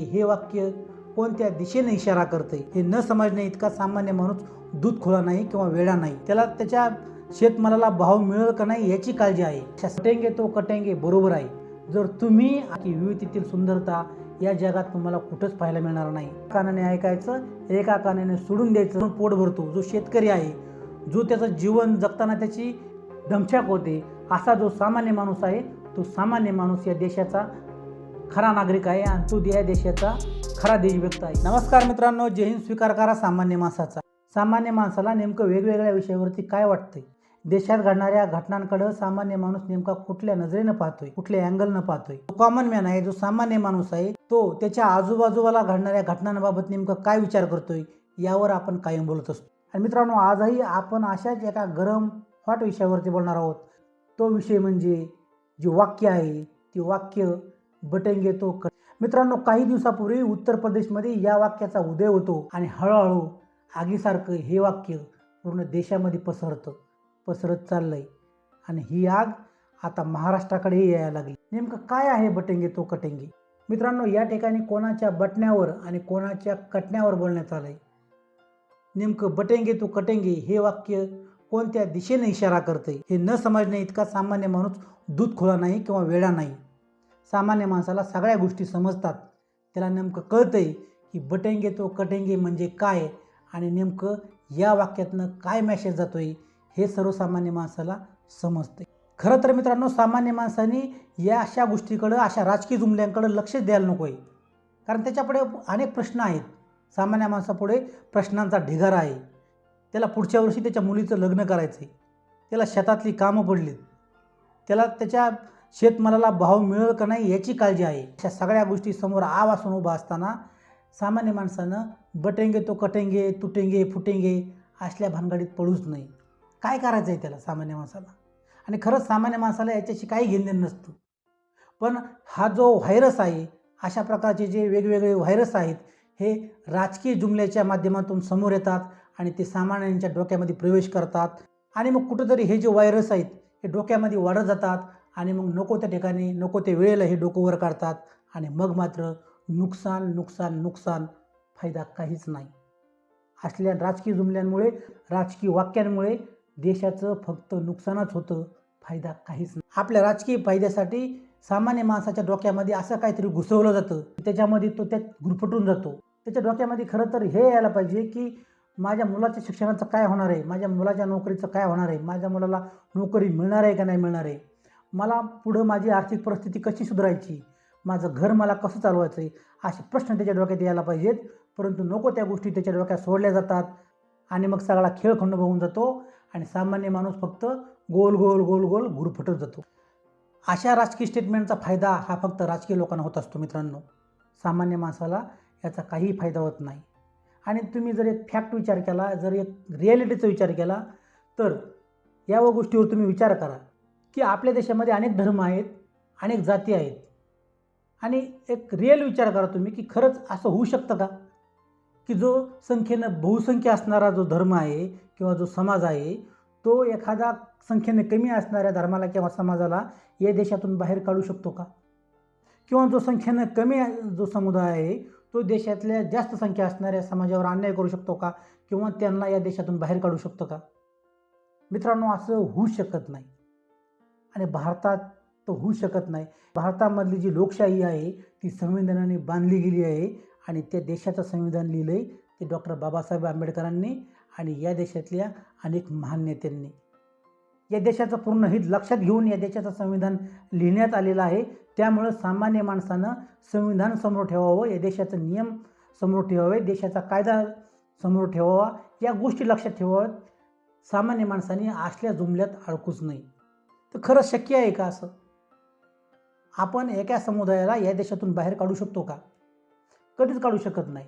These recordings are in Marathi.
हे वाक्य कोणत्या दिशेने इशारा करते हे न समजणे इतका सामान्य माणूस दूध खुला नाही किंवा वेळा नाही. त्याला त्याच्या शेतमालाला भाव मिळेल का नाही याची काळजी आहे. कटेंगे तो कटेंगे बरोबर आहे. जर तुम्ही विविधतेतील सुंदरता या जगात तुम्हाला कुठंच पाहायला मिळणार नाही. कानाने ऐकायचं एका कानाने सोडून द्यायचं. पोट भरतो. जो शेतकरी आहे जो त्याचं जीवन जगताना त्याची दमछाक होते असा जो सामान्य माणूस आहे तो सामान्य माणूस या देशाचा खरा नागरिक आहे आणि तो या देशाचा खरा देशभक्त आहे. नमस्कार मित्रांनो जय हिंद. स्वीकार करा सामान्य माणसाचा. सामान्य माणसाला नेमकं वेगवेगळ्या विषयावरती काय वाटतंय? देशात घडणाऱ्या घटनांकडे सामान्य माणूस नेमका कुठल्या नजरेनं पाहतोय? कुठल्या अँगलनं पाहतोय? तो कॉमन मॅन आहे जो सामान्य माणूस आहे तो त्याच्या आजूबाजूला घडणाऱ्या घटनांबाबत नेमकं काय विचार करतोय यावर आपण कायम बोलत असतो. आणि मित्रांनो आजही आपण अशाच एका गरम हॉट विषयावरती बोलणार आहोत. तो विषय म्हणजे जे वाक्य आहे ते वाक्य बटेंगे तो मित्रांनो काही दिवसापूर्वी उत्तर प्रदेशमध्ये या वाक्याचा उदय होतो आणि हळूहळू आगीसारखं हे वाक्य पूर्ण देशामध्ये पसरतं पसरत चाललंय. आणि ही आग आता महाराष्ट्राकडेही यायला लागली. नेमकं काय आहे बटेंगे तो कटेंगे? मित्रांनो या ठिकाणी कोणाच्या बटण्यावर आणि कोणाच्या कटण्यावर बोलण्यात आलंय? नेमकं बटेंगे तो कटेंगे हे वाक्य कोणत्या दिशेने इशारा करते हे न समजणे इतका सामान्य माणूस दूध खोला नाही किंवा वेळा नाही. सामान्य माणसाला सगळ्या गोष्टी समजतात. त्याला नेमकं कळतंय की बटेंगे तो कटेंगे म्हणजे काय आणि नेमकं या वाक्यातनं काय मॅसेज आहे हे सर्वसामान्य माणसाला समजते खरं तर मित्रांनो सामान्य माणसाने या अशा गोष्टीकडं अशा राजकीय जुमल्यांकडं लक्षच द्यायला नको आहे कारण त्याच्यापुढे अनेक प्रश्न आहेत. सामान्य माणसापुढे प्रश्नांचा ढिगारा आहे. त्याला पुढच्या वर्षी त्याच्या मुलीचं लग्न करायचं आहे त्याला शेतातली कामं पडलीत. त्याला त्याच्या शेतमालाला भाव मिळेल का नाही याची काळजी आहे. अशा सगळ्या गोष्टी समोर आव असून उभा असताना सामान्य माणसानं बटेंगे तो कटेंगे तुटेंगे फुटेंगे असल्या भानगडीत पडूच नाही काय करायचं आहे त्याला सामान्य माणसाला? आणि खरंच सामान्य माणसाला याच्याशी काही घेणं नसतं. पण हा जो व्हायरस आहे अशा प्रकारचे जे वेगवेगळे व्हायरस आहेत हे राजकीय जुमल्याच्या माध्यमातून समोर येतात आणि ते सामान्यांच्या डोक्यामध्ये प्रवेश करतात. आणि मग कुठंतरी हे जे व्हायरस आहेत हे डोक्यामध्ये वाढत जातात. आणि मग नको त्या ठिकाणी नको त्या वेळेला हे डोकं वर काढतात आणि मग मात्र नुकसान नुकसान नुकसान फायदा काहीच नाही. असल्या राजकीय जुमल्यांमुळे राजकीय वाक्यांमुळे देशाचं फक्त नुकसानच होतं फायदा काहीच नाही. आपल्या राजकीय फायद्यासाठी सामान्य माणसाच्या डोक्यामध्ये असं काहीतरी घुसवलं जातं. त्याच्यामध्ये तो त्यात गुरफटून जातो. त्याच्या डोक्यामध्ये खरं तर हे यायला पाहिजे की माझ्या मुलाच्या शिक्षणाचं काय होणार आहे? माझ्या मुलाच्या नोकरीचं काय होणार आहे? माझ्या मुलाला नोकरी मिळणार आहे का नाही मिळणार आहे? मला पुढं माझी आर्थिक परिस्थिती कशी सुधारायची? माझं घर मला कसं चालवायचं आहे असे प्रश्न त्याच्या डोक्यात यायला पाहिजेत. परंतु नको त्या गोष्टी त्याच्या डोक्यात सोडल्या जातात. आणि मग सगळा खेळ खंड होऊन जातो. आणि सामान्य माणूस फक्त गोल गोल गोल गोल गुरफटत जातो. अशा राजकीय स्टेटमेंटचा फायदा हा फक्त राजकीय लोकांना होत असतो मित्रांनो. सामान्य माणसाला याचा काहीही फायदा होत नाही. आणि तुम्ही जर एक फॅक्ट विचार केला जर एक रिॲलिटीचा विचार केला तर या व गोष्टीवर तुम्ही विचार करा. की आपल्या देशामध्ये अनेक धर्म आहेत अनेक जाती आहेत. आणि एक रिअल विचार करा तुम्ही की खरंच असं होऊ शकतं का? की जो संख्येनं बहुसंख्य असणारा जो धर्म आहे किंवा जो समाज आहे तो एखादा संख्येने कमी असणाऱ्या धर्माला किंवा समाजाला या देशातून बाहेर काढू शकतो का? किंवा जो संख्येनं कमी जो समुदाय आहे तो देशातल्या जास्त संख्या असणाऱ्या समाजावर अन्याय करू शकतो का? किंवा त्यांना या देशातून बाहेर काढू शकतो का? मित्रांनो असं होऊ शकत नाही. आणि भारतात तो होऊ शकत नाही. भारतामधली जी लोकशाही आहे ती संविधानाने बांधली गेली आहे आणि त्या देशाचं संविधान लिहिलं आहे ते डॉक्टर बाबासाहेब आंबेडकरांनी आणि या देशातल्या अनेक महान नेत्यांनी. या देशाचं पूर्ण हित लक्षात घेऊन या देशाचं संविधान लिहिण्यात आलेलं आहे. त्यामुळं सामान्य माणसानं संविधान समोर ठेवावं या देशाचं नियम समोर ठेवावे देशाचा कायदा समोर ठेवावा या गोष्टी लक्षात ठेवाव्यात. सामान्य माणसाने असल्या जुमल्यात अडकूच नाही. तर खरं शक्य आहे का असं? आपण एका समुदायाला या देशातून बाहेर काढू शकतो का? कधीच काढू शकत नाही.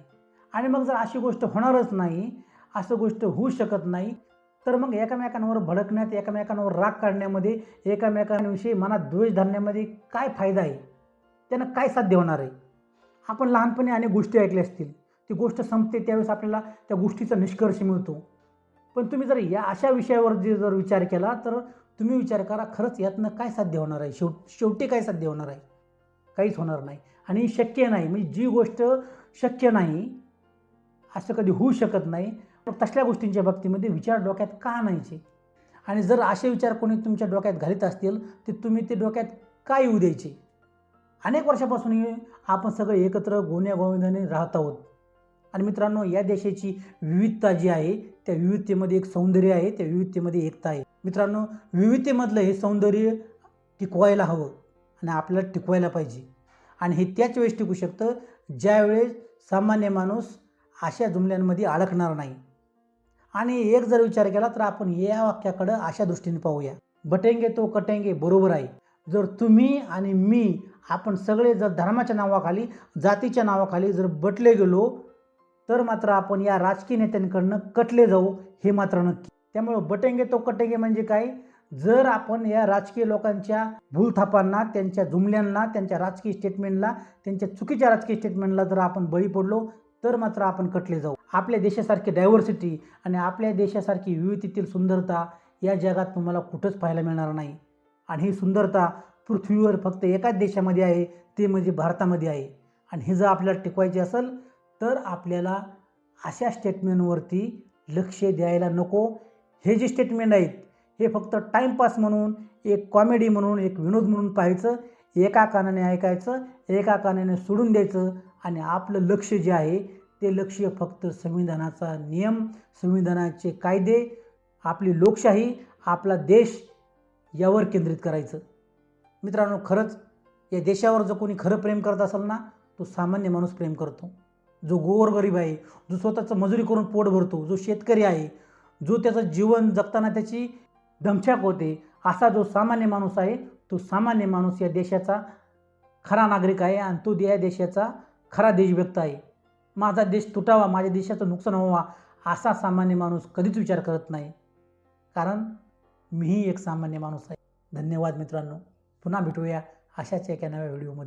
आणि मग जर अशी गोष्ट होणारच नाही असं गोष्ट होऊ शकत नाही तर मग एकामेकांवर भडकण्यात एकामेकांवर राग काढण्यामध्ये एकामेकांविषयी मनात द्वेष धरण्यामध्ये काय फायदा आहे? त्यानं काय साध्य होणार आहे? आपण लहानपणी अनेक गोष्टी ऐकल्या असतील. ती गोष्ट संपते त्यावेळेस आपल्याला त्या गोष्टीचा निष्कर्ष मिळतो. पण तुम्ही जर या अशा विषयावर जे जर विचार केला तर तुम्ही विचार करा खरंच यातनं काय साध्य होणार आहे? शेव शेवटी काय साध्य होणार आहे? काहीच होणार नाही. आणि शक्य नाही म्हणजे जी गोष्ट शक्य नाही असं कधी होऊ शकत नाही तर तसल्या गोष्टींच्या बाबतीमध्ये विचार डोक्यात का आणायचे आणि जर असे विचार कोणी तुमच्या डोक्यात घालीत असतील तर तुम्ही ते डोक्यात का येऊ द्यायचे? अनेक वर्षापासून आपण सगळे एकत्र गोण्या गोविंदाने राहत आहोत. आणि मित्रांनो या देशाची विविधता जी आहे त्या विविधतेमध्ये एक सौंदर्य आहे त्या विविधतेमध्ये एकता आहे. मित्रांनो विविधतेमधलं हे सौंदर्य टिकवायला हवं आणि आपल्याला टिकवायला पाहिजे. आणि हे त्याच वेळेस टिकू शकतं ज्यावेळेस सामान्य माणूस अशा जुमल्यांमध्ये अडकणार नाही. आणि एक जर विचार केला तर आपण या वाक्याकडं अशा दृष्टीने पाहूया. बटेंगे तो कटेंगे बरोबर आहे. जर तुम्ही आणि मी आपण सगळे जर धर्माच्या नावाखाली जातीच्या नावाखाली जर बटले गेलो तर मात्र आपण या राजकीय नेत्यांकडनं कटले जाऊ हे मात्र नक्की. त्यामुळं बटेंगे तो कटेंगे म्हणजे काय? जर आपण या राजकीय लोकांच्या भूलथापांना त्यांच्या जुमल्यांना त्यांच्या राजकीय स्टेटमेंटला त्यांच्या चुकीच्या राजकीय स्टेटमेंटला जर आपण बळी पडलो तर मात्र आपण कटले जाऊ. आपल्या देशासारखी डायव्हर्सिटी आणि आपल्या देशासारखी विविधतेतील सुंदरता या जगात तुम्हाला कुठंच पाहायला मिळणार नाही. आणि ही सुंदरता पृथ्वीवर फक्त एकाच देशामध्ये आहे ते म्हणजे भारतामध्ये आहे. आणि हे जर आपल्याला टिकवायचे असेल तर आपल्याला अशा स्टेटमेंटवरती लक्ष द्यायला नको. हे जे स्टेटमेंट आहेत हे फक्त टाईमपास म्हणून एक कॉमेडी म्हणून एक विनोद म्हणून पाहायचं. एका कानाने ऐकायचं एका कानाने सोडून द्यायचं आणि आपलं लक्ष जे आहे ते लक्ष फक्त संविधानाचा नियम संविधानाचे कायदे आपली लोकशाही आपला देश यावर केंद्रित करायचं. मित्रांनो खरंच या देशावर जर कोणी खरं प्रेम करत असेल ना तो सामान्य माणूस प्रेम करतो. जो गोरगरीब आहे जो स्वतःचं मजुरी करून पोट भरतो जो शेतकरी आहे जो त्याचं जीवन जगताना त्याची दमछाक होते असा जो सामान्य माणूस आहे तो सामान्य माणूस या देशाचा खरा नागरिक आहे आणि तो या देशाचा खरा देशभक्त आहे. माझा देश तुटावा माझ्या देशाचं नुकसान व्हावा असा सामान्य माणूस कधीच विचार करत नाही. कारण मीही एक सामान्य माणूस आहे. धन्यवाद मित्रांनो. पुन्हा भेटूया अशाच एका नव्या व्हिडिओमध्ये.